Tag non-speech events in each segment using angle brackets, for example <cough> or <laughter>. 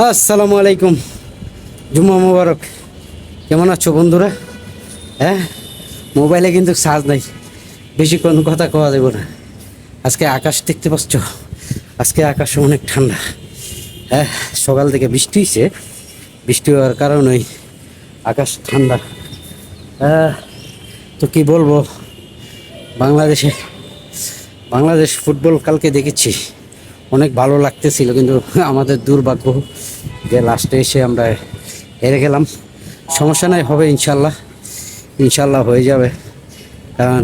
আসসালামু আলাইকুম। জুম্মা মোবারক। কেমন আছো বন্ধুরা? হ্যাঁ? মোবাইলে কিন্তু চার্জ নাই। বেশি কোনো কথা কওয়া যাবে না। আজকে আকাশ দেখতে পাচ্ছ? আজকে আকাশ অনেক ঠান্ডা। হ্যাঁ সকাল থেকে বৃষ্টি হয়েছে বৃষ্টি হওয়ার কারণেই আকাশ ঠান্ডা। হ্যাঁ তো কি বলব? বাংলাদেশে বাংলাদেশ ফুটবল কালকে দেখেছি। অনেক ভালো লাগতেছিল, কিন্তু আমাদের দুর্ভাগ্য যে লাস্টে এসে আমরা হেরে গেলাম। সমস্যা নাই, হবে ইনশাল্লাহ। ইনশাল্লাহ হয়ে যাবে। কারণ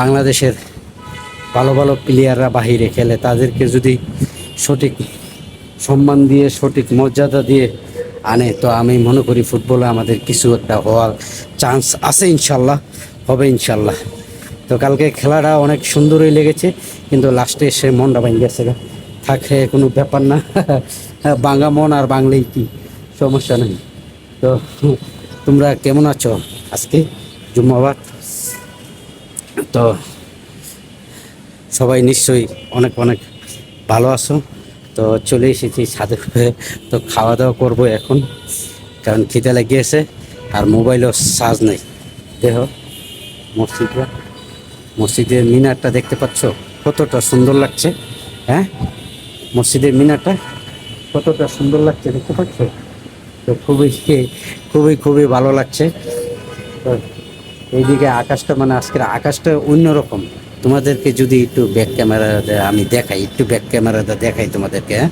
বাংলাদেশের ভালো ভালো প্লেয়াররা বাহিরে খেলে, তাদেরকে যদি সঠিক সম্মান দিয়ে, সঠিক মর্যাদা দিয়ে আনে, তো আমি মনে করি ফুটবলে আমাদের কিছু একটা হওয়ার চান্স আছে ইনশাল্লাহ, হবে ইনশাল্লাহ। তো কালকে খেলাটা অনেক সুন্দরই লেগেছে, কিন্তু লাস্টে এসে মনটা ভাঙ গেছে। থাকে কোনো ব্যাপার না। <laughs> বাংলা মন আর বাংলেই কি? সমস্যা নেই। তো <laughs> তোমরা কেমন আছো আজকে? জুম্মাবাদ? তো সবাই নিশ্চয়ই অনেক অনেক ভালো আছো। তো চলে এসেছি ছাদে। তো খাওয়া দাওয়া করব এখন, কারণ খিদে লেগেছে আর মোবাইলও চার্জ নেই। দেহ মসজিদটা। মসজিদের মিনারটা দেখতে পাচ্ছ? কতটা সুন্দর লাগছে হ্যাঁ? মসজিদের মিনারটা কতটা সুন্দর লাগছে দেখতে পাচ্ছ? তো খুবই খুবই খুবই ভালো লাগছে। এইদিকে আকাশটা মানে আজকের আকাশটা অন্যরকম। তোমাদেরকে যদি একটু ব্যাক ক্যামেরা আমি দেখাই, একটু ব্যাক ক্যামেরাটা দেখাই তোমাদেরকে হ্যাঁ?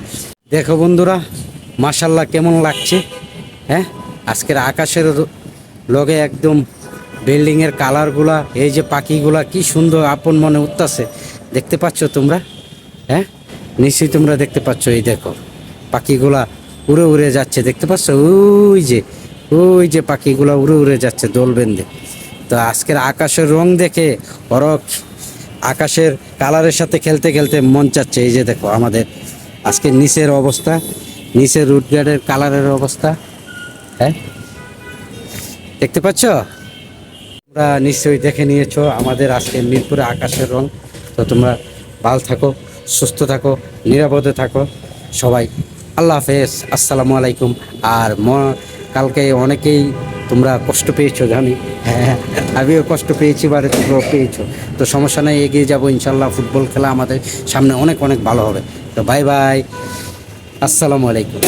দেখো বন্ধুরা মাশাল্লাহ কেমন লাগছে হ্যাঁ? আজকের আকাশের লগে একদম বিল্ডিংয়ের কালারগুলা, এই যে পাখিগুলা কি সুন্দর আপন মনে উঠতাছে। দেখতে পাচ্ছ তোমরা? হ্যাঁ? নিশ্চয়ই তোমরা দেখতে পাচ্ছ, এই দেখো। পাখিগুলা উড়ে উড়ে যাচ্ছে, দেখতে পাচ্ছ? ওই যে ওই যে পাখিগুলা উড়ে উড়ে যাচ্ছে দোল তো আজকের আকাশের রং দেখে ওরক আকাশের কালারের সাথে খেলতে খেলতে মন চাচ্ছে। এই যে দেখো, আমাদের আজকে নিচের অবস্থা, নিচের রুট গার্ডের কালারের অবস্থা। হ্যাঁ? দেখতে পাচ্ছ? তোমরা নিশ্চয়ই দেখে নিয়েছো আমাদের আজকে মিরপুরে আকাশের রং। তো তোমরা ভালো থাকো, সুস্থ থাকো, নিরাপদে থাকো সবাই। আল্লাহ হাফেজ, আসসালামু আলাইকুম। আর ম, কালকে অনেকেই তোমরা কষ্ট পেয়েছ, জানি। হ্যাঁ আমিও কষ্ট পেয়েছি, বারে তোমরাও পেয়েছ। তো সমস্যা নেই, এগিয়ে যাব ইনশাল্লাহ ফুটবল খেলা আমাদের সামনে অনেক অনেক ভালো হবে। তো বাই বাই, আসসালামু আলাইকুম।